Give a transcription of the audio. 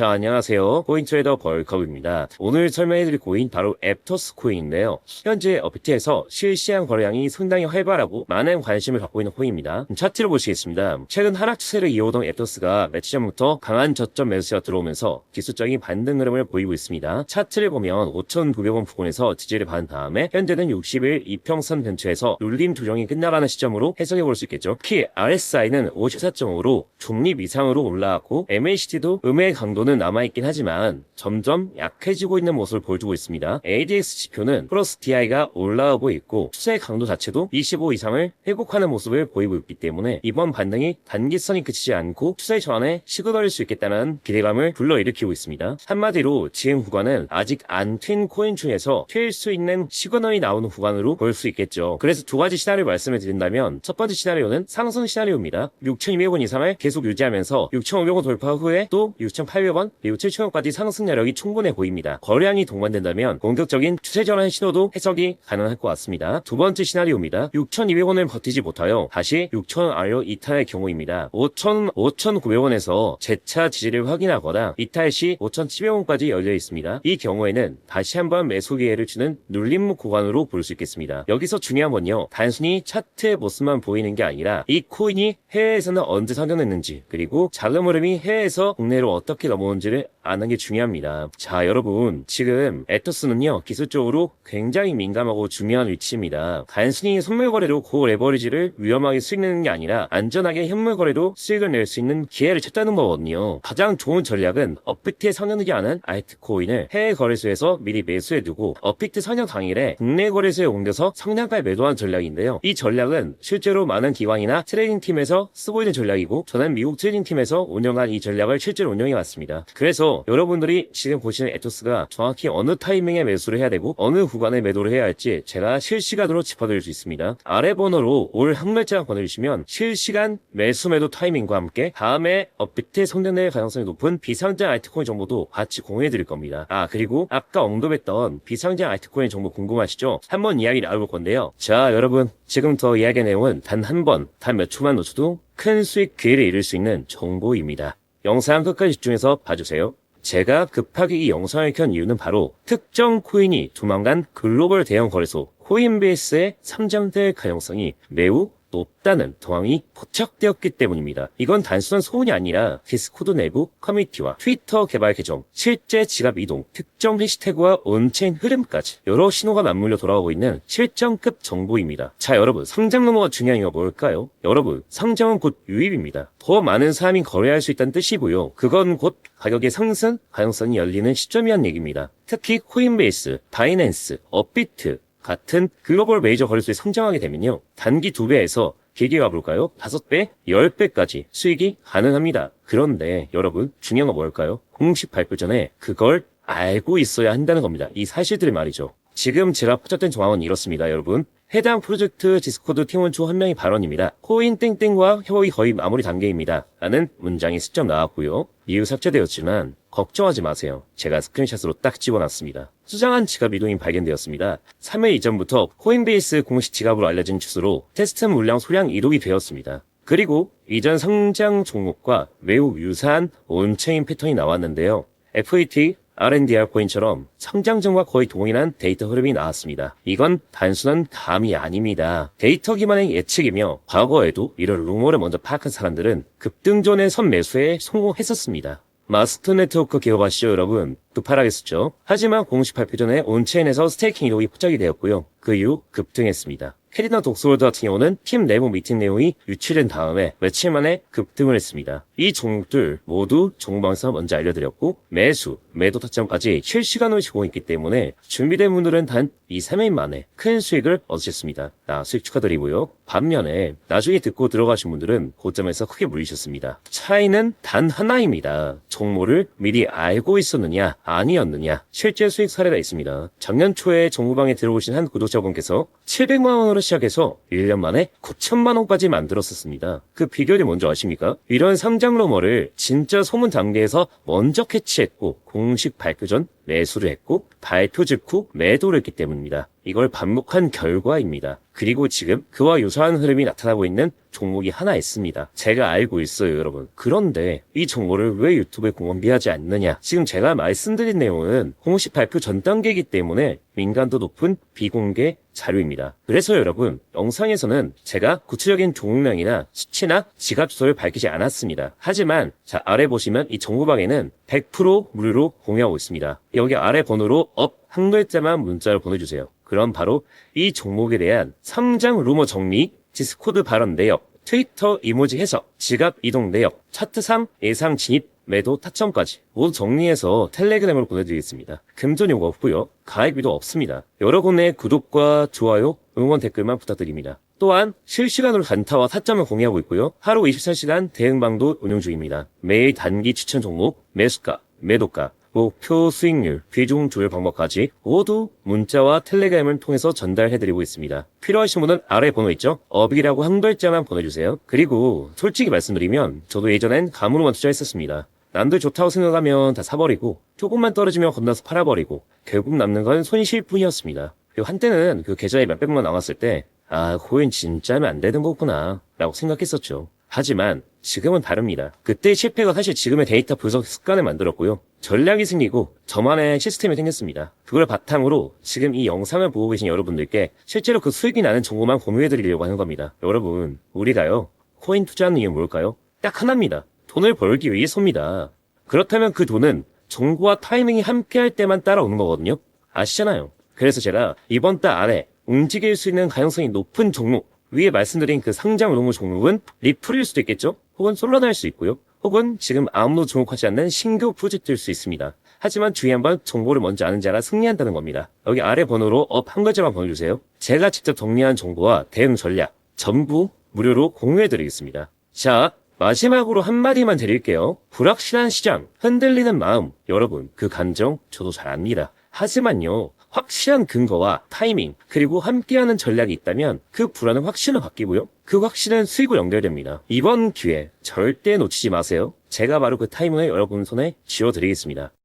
자, 안녕하세요. 코인트레이더 벌컵입니다. 오늘 설명해드릴 코인 바로 앱토스 코인인데요. 현재 업비트에서 실시간 거래량이 상당히 활발하고 많은 관심을 갖고 있는 코인입니다. 차트를 보시겠습니다. 최근 하락 추세를 이어오던 앱토스가 며칠 전부터 강한 저점 매수세가 들어오면서 기술적인 반등 흐름을 보이고 있습니다. 차트를 보면 5,900원 부근에서 지지를 받은 다음에 현재는 60일 이평선 근처에서 눌림 조정이 끝나가는 시점으로 해석해 볼 수 있겠죠. 특히 RSI는 54.5로 중립 이상으로 올라왔고 MACD도 음의 강도는 남아있긴 하지만 점점 약해지고 있는 모습을 보여주고 있습니다. ADX 지표는 플러스 DI가 올라오고 있고 추세 강도 자체도 25 이상을 회복하는 모습을 보이고 있기 때문에 이번 반등이 단기선이 그치지 않고 추세 전환에 시그널일 수 있겠다는 기대감을 불러일으키고 있습니다. 한마디로 지금 구간은 아직 안 튄 코인 중에서 튈 수 있는 시그널이 나오는 구간으로 볼 수 있겠죠. 그래서 두 가지 시나리오 말씀을 드린다면 첫 번째 시나리오는 상승 시나리오입니다. 6,200원 이상을 계속 유지하면서 6,500원 돌파 후에 또 6,800원 그리고 7,000원까지 상승 여력이 충분해 보입니다. 거래량이 동반된다면 공격적인 추세 전환 신호도 해석이 가능할 것 같습니다. 두 번째 시나리오입니다. 6,200원을 버티지 못하여 다시 6,000원 아래로 이탈할 경우입니다. 5,000, 5,900원에서 재차 지지를 확인하거나 이탈 시 5,700원까지 열려 있습니다. 이 경우에는 다시 한번 매수 기회를 주는 눌림 구간으로 볼 수 있겠습니다. 여기서 중요한 건요. 단순히 차트의 모습만 보이는 게 아니라 이 코인이 해외에서는 언제 상장됐는지 그리고 자금 흐름이 해외에서 국내로 어떻게 넘어 온지를 아는 게 중요합니다. 자, 여러분. 지금 에터스는요, 기술적으로 굉장히 민감하고 중요한 위치입니다. 단순히 선물 거래로 고 레버리지를 위험하게 수익 내는 게 아니라 안전하게 현물 거래로 수익을 낼 수 있는 기회를 찾다는 거거든요. 가장 좋은 전략은 업비트에 선행되지 않은 알트코인을 해외 거래소에서 미리 매수해 두고 업비트 선행 당일에 국내 거래소에 옮겨서 성량가에 매도한 전략인데요. 이 전략은 실제로 많은 기관이나 트레이딩 팀에서 쓰고 있는 전략이고 저는 미국 트레이딩 팀에서 운영한 이 전략을 실제로 운영해 왔습니다. 그래서 여러분들이 지금 보시는 에토스가 정확히 어느 타이밍에 매수를 해야 되고 어느 구간에 매도를 해야 할지 제가 실시간으로 짚어드릴 수 있습니다. 아래 번호로 올 항매장 보내주시면 실시간 매수 매도 타이밍과 함께 다음에 업비트에 성장될 가능성이 높은 비상장 알트코인 정보도 같이 공유해 드릴 겁니다. 아 그리고 아까 언급했던 비상장 알트코인 정보 궁금하시죠? 한번 이야기 나눠볼 건데요. 자 여러분 지금부터 이야기 내용은 단 한 번, 단 몇 초만 놓쳐도 큰 수익 기회를 잃을 수 있는 정보입니다. 영상 끝까지 집중해서 봐주세요. 제가 급하게 이 영상을 켠 이유는 바로 특정 코인이 조만간 글로벌 대형 거래소 코인베이스에 상장될 가능성이 매우 높다는 정황이 포착되었기 때문입니다. 이건 단순한 소문이 아니라 디스코드 내부 커뮤니티와 트위터 개발 계정, 실제 지갑 이동, 특정 해시태그와 온체인 흐름까지 여러 신호가 맞물려 돌아오고 있는 실정급 정보입니다. 자 여러분 상장 루머가 중요한 이유가 뭘까요? 여러분 상장은 곧 유입입니다. 더 많은 사람이 거래할 수 있다는 뜻이고요. 그건 곧 가격의 상승 가능성이 열리는 시점이란 얘기입니다. 특히 코인베이스, 바이낸스, 업비트 같은 글로벌 메이저 거래소에 성장하게 되면요. 단기 2배에서 길게 가볼까요? 5배, 10배까지 수익이 가능합니다. 그런데 여러분 중요한 건 뭘까요? 공식 발표 전에 그걸 알고 있어야 한다는 겁니다. 이 사실들을 말이죠. 지금 제가 포착된 정황은 이렇습니다, 여러분. 해당 프로젝트 디스코드 팀원 중 한 명의 발언입니다. 코인 땡땡과 협업이 거의 마무리 단계입니다. 라는 문장이 슬쩍 나왔고요. 이후 삭제되었지만 걱정하지 마세요. 제가 스크린샷으로 딱 집어놨습니다. 수장한 지갑 이동이 발견되었습니다. 3회 이전부터 코인베이스 공식 지갑으로 알려진 주소로 테스트 물량 소량 이동이 되었습니다. 그리고 이전 상장 종목과 매우 유사한 온체인 패턴이 나왔는데요. FET, R&DR 코인처럼 성장점과 거의 동일한 데이터 흐름이 나왔습니다. 이건 단순한 감이 아닙니다. 데이터 기반의 예측이며 과거에도 이런 루머를 먼저 파악한 사람들은 급등전의 선매수에 성공했었습니다. 마스터 네트워크 기억하시죠 여러분? 급하락했었죠. 하지만 공식 발표 전에 온체인에서 스테이킹 이동이 포착이 되었고요. 그 이후 급등했습니다. 캐리나 독스월드 같은 경우는 팀 내부 미팅 내용이 유출된 다음에 며칠 만에 급등을 했습니다. 이 종목들 모두 종방에서 먼저 알려드렸고 매수, 매도 타점까지 실시간으로 제공했기 때문에 준비된 분들은 단 2, 3일 만에 큰 수익을 얻으셨습니다. 나 수익 축하드리고요. 반면에 나중에 듣고 들어가신 분들은 고점에서 크게 물리셨습니다. 차이는 단 하나입니다. 정보를 미리 알고 있었느냐 아니었느냐 실제 수익 사례가 있습니다. 작년 초에 정보방에 들어오신 한 구독자분께서 700만 원으로 시작해서 1년 만에 9천만 원까지 만들었었습니다. 그 비결이 뭔지 아십니까? 이런 상장 루머를 진짜 소문 단계에서 먼저 캐치했고 공식 발표 전 매수를 했고 발표 직후 매도를 했기 때문입니다. 이걸 반복한 결과입니다. 그리고 지금 그와 유사한 흐름이 나타나고 있는 종목이 하나 있습니다. 제가 알고 있어요, 여러분. 그런데 이 정보를 왜 유튜브에 공개하지 않느냐? 지금 제가 말씀드린 내용은 공식 발표 전 단계이기 때문에 민감도 높은 비공개 자료입니다. 그래서 여러분, 영상에서는 제가 구체적인 종목명이나 수치나 지갑 주소를 밝히지 않았습니다. 하지만 자 아래 보시면 이 정보방에는 100% 무료로 공유하고 있습니다. 여기 아래 번호로 업 한 글자만 문자로 보내주세요. 그럼 바로 이 종목에 대한 성장 루머 정리, 디스코드 발언 내역, 트위터 이모지 해석, 지갑 이동 내역, 차트상 예상 진입, 매도 타점까지 모두 정리해서 텔레그램으로 보내드리겠습니다. 금전 요구 없고요. 가입비도 없습니다. 여러분의 구독과 좋아요, 응원 댓글만 부탁드립니다. 또한 실시간으로 단타와 타점을 공유하고 있고요. 하루 24시간 대응방도 운영 중입니다. 매일 단기 추천 종목, 매수가, 매도가, 목표 수익률, 비중 조율 방법까지 모두 문자와 텔레그램을 통해서 전달해드리고 있습니다. 필요하신 분은 아래 번호 있죠? 업이라고 한 글자만 보내주세요. 그리고 솔직히 말씀드리면 저도 예전엔 감으로만 투자했었습니다. 남들 좋다고 생각하면 다 사버리고 조금만 떨어지면 건너서 팔아버리고 결국 남는 건 손실 뿐이었습니다. 그리고 한때는 그 계좌에 몇백만 나왔을 때 아, 코인 진짜 하면 안 되는 거구나 라고 생각했었죠. 하지만 지금은 다릅니다. 그때의 실패가 사실 지금의 데이터 분석 습관을 만들었고요. 전략이 생기고 저만의 시스템이 생겼습니다. 그걸 바탕으로 지금 이 영상을 보고 계신 여러분들께 실제로 그 수익이 나는 정보만 공유해드리려고 하는 겁니다. 여러분, 우리가요, 코인 투자하는 이유는 뭘까요? 딱 하나입니다. 돈을 벌기 위해서입니다. 그렇다면 그 돈은 정보와 타이밍이 함께할 때만 따라오는 거거든요. 아시잖아요. 그래서 제가 이번 달 안에 움직일 수 있는 가능성이 높은 종목, 위에 말씀드린 그 상장 우동무 종목은 리플일 수도 있겠죠? 혹은 솔라나일 수 있고요. 혹은 지금 아무도 주목하지 않는 신규 프로젝트일 수 있습니다. 하지만 주의 한 번 정보를 먼저 아는 자가 승리한다는 겁니다. 여기 아래 번호로 업 한 글자만 보내주세요. 제가 직접 정리한 정보와 대응 전략 전부 무료로 공유해드리겠습니다. 자, 마지막으로 한마디만 드릴게요. 불확실한 시장, 흔들리는 마음. 여러분, 그 감정 저도 잘 압니다. 하지만요, 확실한 근거와 타이밍, 그리고 함께하는 전략이 있다면 그 불안은 확신으로 바뀌고요. 그 확신은 수익으로 연결됩니다. 이번 기회 절대 놓치지 마세요. 제가 바로 그 타이밍을 여러분 손에 쥐어드리겠습니다.